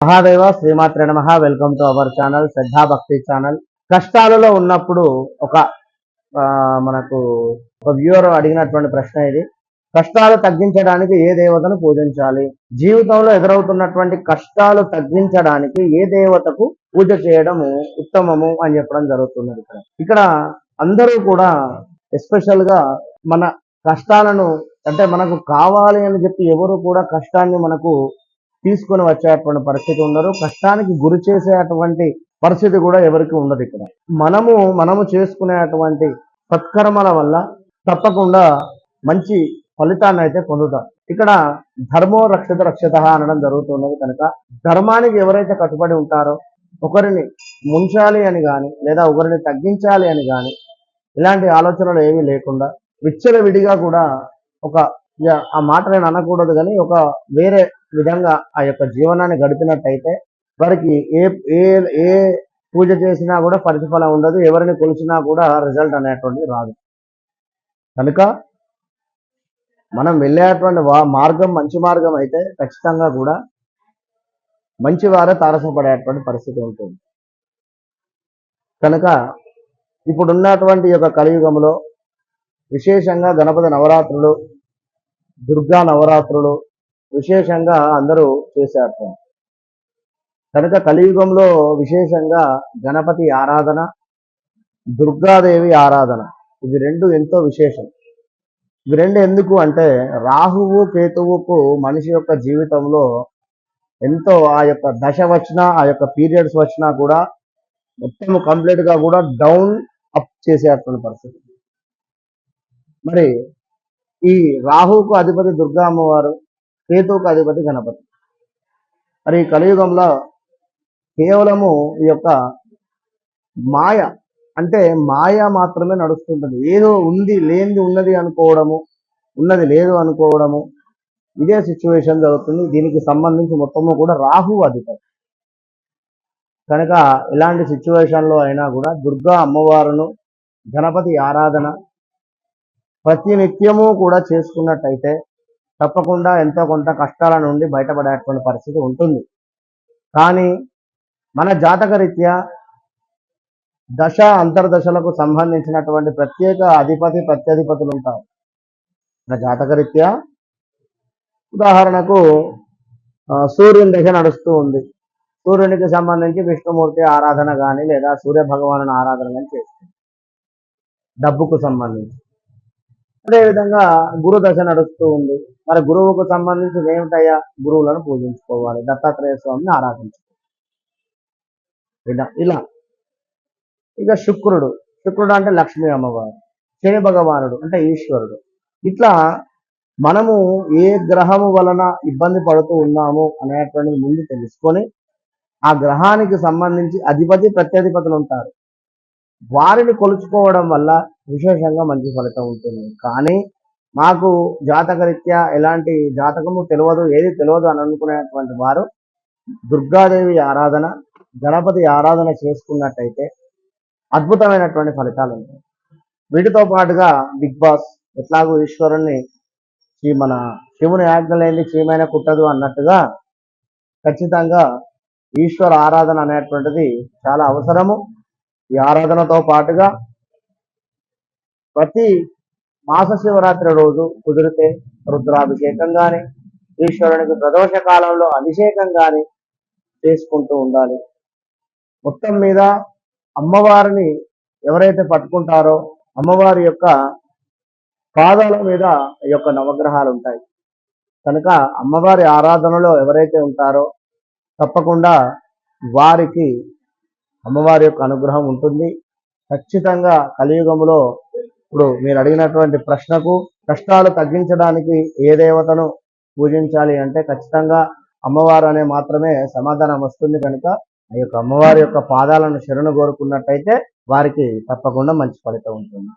మహాదేవ శ్రీమాత్ర నమ. Welcome to our channel Shraddha Bhakti channel కష్టాలలో ఉన్నప్పుడు ఒక ఆ, మనకు ఒక వ్యూవర్ అడిగినటువంటి ప్రశ్న ఇది. కష్టాలు తగ్గించడానికి ఏ దేవతను పూజించాలి? జీవితంలో ఎదురవుతున్నటువంటి కష్టాలు తగ్గించడానికి ఏ దేవతకు పూజ చేయడము ఉత్తమము అని చెప్పడం జరుగుతున్నది ఇక్కడ. ఇక్కడ అందరూ కూడా ఎస్పెషల్గా మన కష్టాలను అంటే మనకు కావాలి అని చెప్పి ఎవరు కూడా కష్టాన్ని మనకు తీసుకొని వచ్చేటువంటి పరిస్థితి ఉండరు కష్టానికి గురి చేసేటువంటి పరిస్థితి కూడా ఎవరికి ఉండదు ఇక్కడ. మనము మనము చేసుకునేటువంటి సత్కర్మల వల్ల తప్పకుండా మంచి ఫలితాన్ని అయితే పొందుతాం. ఇక్కడ ధర్మో రక్షిత రక్షిత అనడం జరుగుతున్నది కనుక ధర్మానికి ఎవరైతే కట్టుబడి ఉంటారో ఒకరిని ముంచాలి అని కానీ లేదా ఒకరిని తగ్గించాలి అని కానీ ఇలాంటి ఆలోచనలు ఏమీ లేకుండా విచ్చల విడిగా కూడా ఒక ఆ మాట నేను అనకూడదు కానీ ఒక వేరే విధంగా ఆ యొక్క జీవనాన్ని గడిపినట్టయితే వారికి ఏ ఏ ఏ పూజ చేసినా కూడా ప్రతిఫలం ఉండదు ఎవరిని కొలిచినా కూడా రిజల్ట్ అనేటువంటిది రాదు. కనుక మనం వెళ్ళేటువంటి మార్గం మంచి మార్గం అయితే ఖచ్చితంగా కూడా మంచి వారే తారసపడేటువంటి పరిస్థితి ఉంటుంది. కనుక ఇప్పుడున్నటువంటి యొక్క కలియుగంలో విశేషంగా గణపతి నవరాత్రులు దుర్గా నవరాత్రులు విశేషంగా అందరూ చేశారు. కనుక కలియుగంలో విశేషంగా గణపతి ఆరాధన దుర్గాదేవి ఆరాధన ఇవి రెండు ఎంతో విశేషం. ఇవి రెండు ఎందుకు అంటే రాహువు కేతువుకు మనిషి యొక్క జీవితంలో ఎంతో ఆ యొక్క దశ వచ్చినా ఆ యొక్క పీరియడ్స్ వచ్చినా కూడా మొత్తం కంప్లీట్గా కూడా డౌన్ అప్ చేసేటువంటి పరిస్థితి. మరి ఈ రాహువుకు అధిపతి దుర్గా అమ్మవారు కేతువుకు అధిపతి గణపతి. మరి ఈ కలియుగంలో కేవలము ఈ యొక్క మాయ అంటే మాయ మాత్రమే నడుస్తుంటుంది. ఏదో ఉంది లేనిది ఉన్నది అనుకోవడము ఉన్నది లేదు అనుకోవడము ఇదే సిచ్యువేషన్ జరుగుతుంది. దీనికి సంబంధించి మొత్తము కూడా రాహు అధిపతి. కనుక ఇలాంటి సిచ్యువేషన్లో అయినా కూడా దుర్గా అమ్మవారును గణపతి ఆరాధన ప్రతి నిత్యము కూడా చేసుకున్నట్టయితే తప్పకుండా ఎంతో కొంత కష్టాల నుండి బయటపడేటువంటి పరిస్థితి ఉంటుంది. కానీ మన జాతక రీత్యా దశ అంతర్దశలకు సంబంధించినటువంటి ప్రత్యేక అధిపతి ప్రత్యధిపతులు ఉంటారు. మన జాతక రీత్యా ఉదాహరణకు సూర్యుని దశ నడుస్తూ ఉంది. సూర్యునికి సంబంధించి విష్ణుమూర్తి ఆరాధన కానీ లేదా సూర్య భగవాను ఆరాధన కానీ చేస్తుంది. డబ్బుకు సంబంధించి. అదేవిధంగా గురుదశ నడుస్తూ ఉంది. మరి గురువుకు సంబంధించి ఏమిటయ్యా? గురువులను పూజించుకోవాలి. దత్తాత్రేయ స్వామిని ఆరాధించుకోవాలి. ఇలా ఇలా. ఇక శుక్రుడు. శుక్రుడు అంటే లక్ష్మీ అమ్మవారు. శని భగవానుడు అంటే ఈశ్వరుడు. ఇట్లా మనము ఏ గ్రహము వలన ఇబ్బంది పడుతూ ఉన్నాము అనేటువంటిది ముందు తెలుసుకొని ఆ గ్రహానికి సంబంధించి అధిపతి ప్రత్యధిపతులు ఉంటారు. వారిని కొలుచుకోవడం వల్ల విశేషంగా మంచి ఫలితం ఉంటుంది. కానీ మాకు జాతకరీత్యా ఎలాంటి జాతకము తెలియదు ఏది తెలియదు అని అనుకునేటువంటి వారు దుర్గాదేవి ఆరాధన గణపతి ఆరాధన చేసుకున్నట్టయితే అద్భుతమైనటువంటి ఫలితాలు ఉంటాయి. వీటితో పాటుగా బిగ్ బాస్ ఎట్లాగో ఈశ్వరుణ్ణి శ్రీ మన శివుని ఆజ్ఞలేని లేని కుట్టదు అన్నట్టుగా ఖచ్చితంగా ఈశ్వర ఆరాధన అనేటువంటిది చాలా అవసరము. ఈ ఆరాధనతో పాటుగా ప్రతి మాస శివరాత్రి రోజు కుదిరితే రుద్రాభిషేకం కానీ ఈశ్వరునికి ప్రదోష కాలంలో అభిషేకం కానీ చేసుకుంటూ ఉండాలి. మొత్తం మీద అమ్మవారిని ఎవరైతే పట్టుకుంటారో అమ్మవారి యొక్క పాదాల మీద ఈ యొక్క నవగ్రహాలు ఉంటాయి. కనుక అమ్మవారి ఆరాధనలో ఎవరైతే ఉంటారో తప్పకుండా వారికి అమ్మవారి యొక్క అనుగ్రహం ఉంటుంది. ఖచ్చితంగా కలియుగంలో ఇప్పుడు మీరు అడిగినటువంటి ప్రశ్నకు కష్టాలు తగ్గించడానికి ఏ దేవతను పూజించాలి అంటే ఖచ్చితంగా అమ్మవారు అనే మాత్రమే సమాధానం వస్తుంది కనుక ఆ యొక్క అమ్మవారి యొక్క పాదాలను శరణు కోరుకున్నట్టయితే వారికి తప్పకుండా మంచి ఫలితం ఉంటుంది.